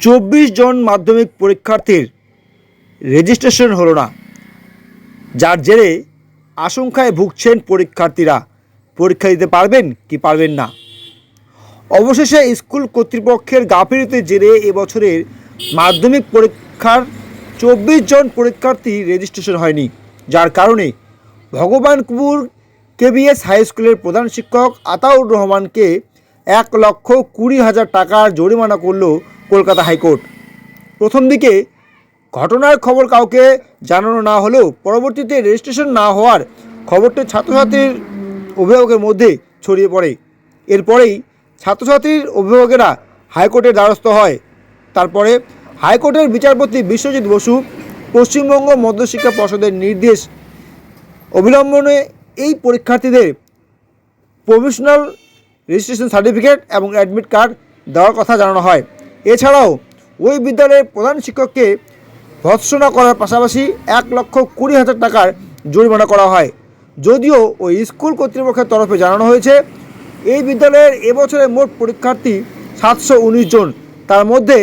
চব্বিশ জন মাধ্যমিক পরীক্ষার্থীর রেজিস্ট্রেশন হলো না। যার জেরে আশঙ্কায় ভুগছেন পরীক্ষার্থীরা। পরীক্ষা দিতে পারবেন কি পারবেন না? অবশেষে স্কুল কর্তৃপক্ষের গাফিলতির জেরে এবছরের মাধ্যমিক পরীক্ষার চব্বিশ জন পরীক্ষার্থী রেজিস্ট্রেশন হয়নি। যার কারণে ভগবান ভগবানপুর কেবিএস হাই স্কুলের প্রধান শিক্ষক আতাউর রহমানকে এক লক্ষ কুড়ি হাজার টাকার জরিমানা করল কলকাতা হাইকোর্ট। প্রথম দিকে ঘটনার খবর কাউকে জানানো না হলেও পরবর্তীতে রেজিস্ট্রেশন না হওয়ার খবরটি ছাত্রছাত্রীর অভিভাবকের মধ্যে ছড়িয়ে পড়ে। এরপরেই ছাত্রছাত্রীর অভিভাবকেরা হাইকোর্টের দ্বারস্থ হয়। তারপরে হাইকোর্টের বিচারপতি বিশ্বজিৎ বসু পশ্চিমবঙ্গ মধ্যশিক্ষা পর্ষদের নির্দেশ অবিলম্বনে এই পরীক্ষার্থীদের প্রফেশনাল রেজিস্ট্রেশন সার্টিফিকেট এবং অ্যাডমিট কার্ড দেওয়ার কথা জানানো হয়। এছাড়াও ওই বিদ্যালয়ের প্রধান শিক্ষককে ভৎসনা করার পাশাপাশি এক লক্ষ কুড়ি হাজার টাকার জরিমানা করা হয়। যদিও ওই স্কুল কর্তৃপক্ষের তরফে জানানো হয়েছে, এই বিদ্যালয়ের এবছরে মোট পরীক্ষার্থী সাতশো উনিশ জন। তার মধ্যে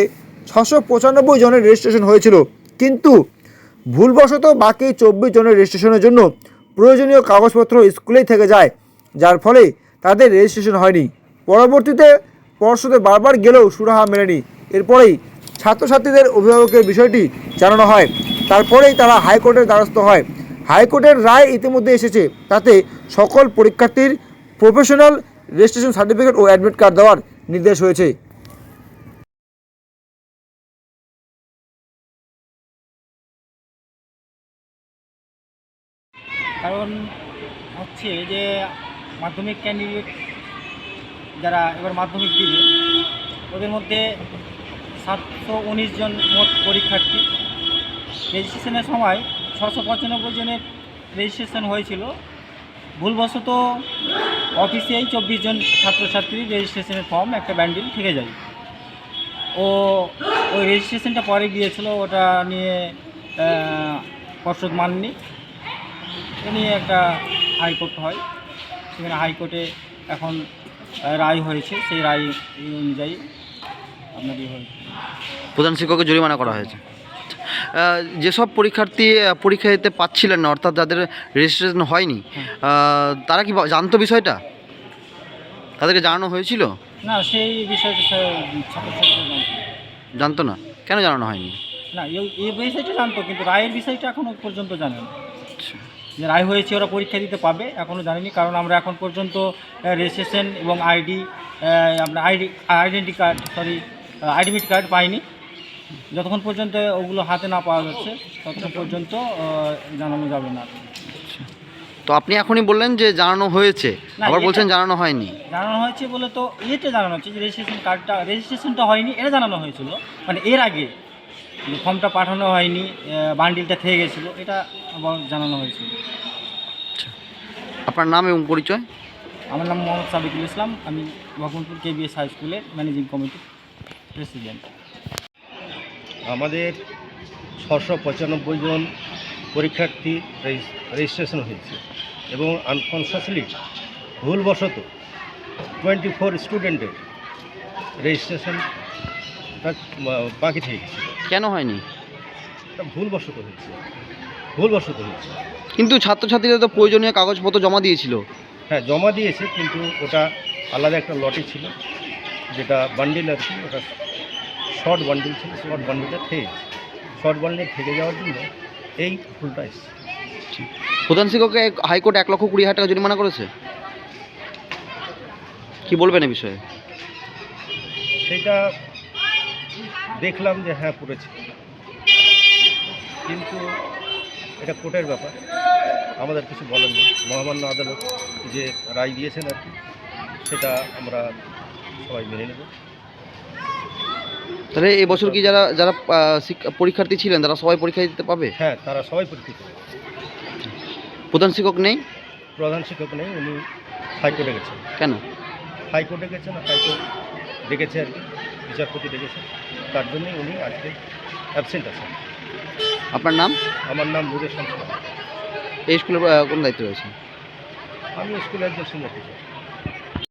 ছশো পঁচানব্বই জনের রেজিস্ট্রেশন হয়েছিল। কিন্তু ভুলবশত বাকি চব্বিশ জনের রেজিস্ট্রেশনের জন্য প্রয়োজনীয় কাগজপত্র স্কুলেই থেকে যায়, যার ফলে তাদের রেজিস্ট্রেশন হয়নি। পরবর্তীতে পর্ষদে বারবার গেলেও সুরাহা মেলেনি। এরপরেই ছাত্রছাত্রীদের অভিভাবকের বিষয়টি জানানো হয়। তারপরেই তারা হাইকোর্টের দ্বারস্থ হয়। হাইকোর্টের রায় ইতিমধ্যে এসেছে। তাতে সকল পরীক্ষার্থীর প্রফেশনাল রেজিস্ট্রেশন সার্টিফিকেট ও অ্যাডমিট কার্ড দেওয়ার নির্দেশ হয়েছে। কারণ হচ্ছে যে মাধ্যমিক ক্যান্ডিডেট যারা এবার মাধ্যমিক দিবে, ওদের মধ্যে সাতশো উনিশ জন মোট পরীক্ষার্থী। রেজিস্ট্রেশনের সময় ছশো পঁচানব্বই জনের রেজিস্ট্রেশন হয়েছিল। ভুলবশত অফিসেই চব্বিশ জন ছাত্রছাত্রীর রেজিস্ট্রেশনের ফর্ম একটা ব্যান্ডিল থেকে যায়। ও, ওই রেজিস্ট্রেশনটা পরে গিয়েছিল, ওটা নিয়ে পর্ষদ মাননি। এ নিয়ে একটা হাইকোর্ট হয়। সেখানে হাইকোর্টে এখন রায় হয়েছে সেই রায় অনুযায়ী আপনার ইয়ে প্রধান শিক্ষককে জরিমানা করা হয়েছে। যেসব পরীক্ষার্থী পরীক্ষা দিতে পাচ্ছিলেন না অর্থাৎ যাদের রেজিস্ট্রেশন হয়নি তারা কি জানতো বিষয়টা? তাদেরকে জানানো হয়েছিল? না সেই বিষয়টা জানতো না। কেন জানানো হয়নি? না এই বিষয়টা জানতো কিন্তু রায়ের বিষয়টা এখনও পর্যন্ত জানে না আচ্ছা। যে রায় হয়েছে ওরা পরীক্ষা দিতে পাবে এখনও জানিনি কারণ আমরা এখন পর্যন্ত রেজিস্ট্রেশন এবং আইডি আপনার ID identity card sorry identity card পাইনি। যতক্ষণ পর্যন্ত ওগুলো হাতে না পাওয়া যাচ্ছে ততক্ষণ পর্যন্ত জানানো যাবে না। তো আপনি এখনই বললেন যে জানানো হয়েছে আবার বলছেন জানানো হয়নি। জানানো হয়েছে বলে তো এটা জানানো হচ্ছে যে রেজিস্ট্রেশন কার্ডটা রেজিস্ট্রেশনটা হয়নি এটা জানানো হয়েছিল মানে এর আগে। ফর্মটা পাঠানো হয়নি বান্ডিলটা থেকে গেছিল এটা আবার জানানো হয়েছিল আপনার নাম এবং পরিচয়? আমার নাম মোহাম্মদ সাবিকুল ইসলাম আমি ভগবানপুর কেবিএস হাই স্কুলের ম্যানেজিং কমিটির প্রেসিডেন্ট। আমাদের ছশো পঁচানব্বই জন পরীক্ষার্থী রেজিস- রেজিস্ট্রেশন হয়েছে এবং আনকনসাসলি ভুলবশত টোয়েন্টি ফোর স্টুডেন্টের রেজিস্ট্রেশন বাকি থেকে গেছে। কেন হয়নি? ভুলবশত হয়েছে। ভুলবশত হয়েছে। কিন্তু ছাত্রছাত্রীরা তো প্রয়োজনীয় কাগজপত্র জমা দিয়েছিল। হ্যাঁ জমা দিয়েছে কিন্তু ওটা আলাদা একটা লটে ছিল যেটা বান্ডিল আর কি ওটা শর্ট বান্ডিল ছিল শর্ট বান্ডিলটা থেকে শর্ট বান্ডিল থেকে যাওয়ার জন্য এই ফুলটা এসছে। প্রধান শিক্ষককে হাইকোর্ট এক লক্ষ কুড়ি হাজার টাকা জরিমানা করেছে? কি বলবেন এ বিষয়ে? সেটা দেখলাম যে হ্যাঁ পড়েছে। কিন্তু এটা কোর্টের ব্যাপার। আমাদের কিছু বলার নেই। মহামান্য আদালত যে রায় দিয়েছেন আর কি সেটা আমরা সবাই মেনে নেব। তাহলে এই বছর কি যারা যারা পরীক্ষার্থী ছিলেন তারা সবাই পরীক্ষা দিতে পাবে হ্যাঁ তারা সবাই পরীক্ষিত প্রধান শিক্ষক নেই? প্রধান শিক্ষক নেই উনি হাইকোর্টে গেছেন। কেন? হাইকোর্টে গেছেন হাইকোর্ট ডেকেছে আর কি। বিচারপতি ডেকেছেন। তার জন্যই উনি আজকে অ্যাবসেন্ট আছেন। আপনার নাম? আমার নাম মুদেশ এই স্কুলের কোন দায়িত্ব রয়েছে আমি স্কুলের একজন সিনিয়র টিচার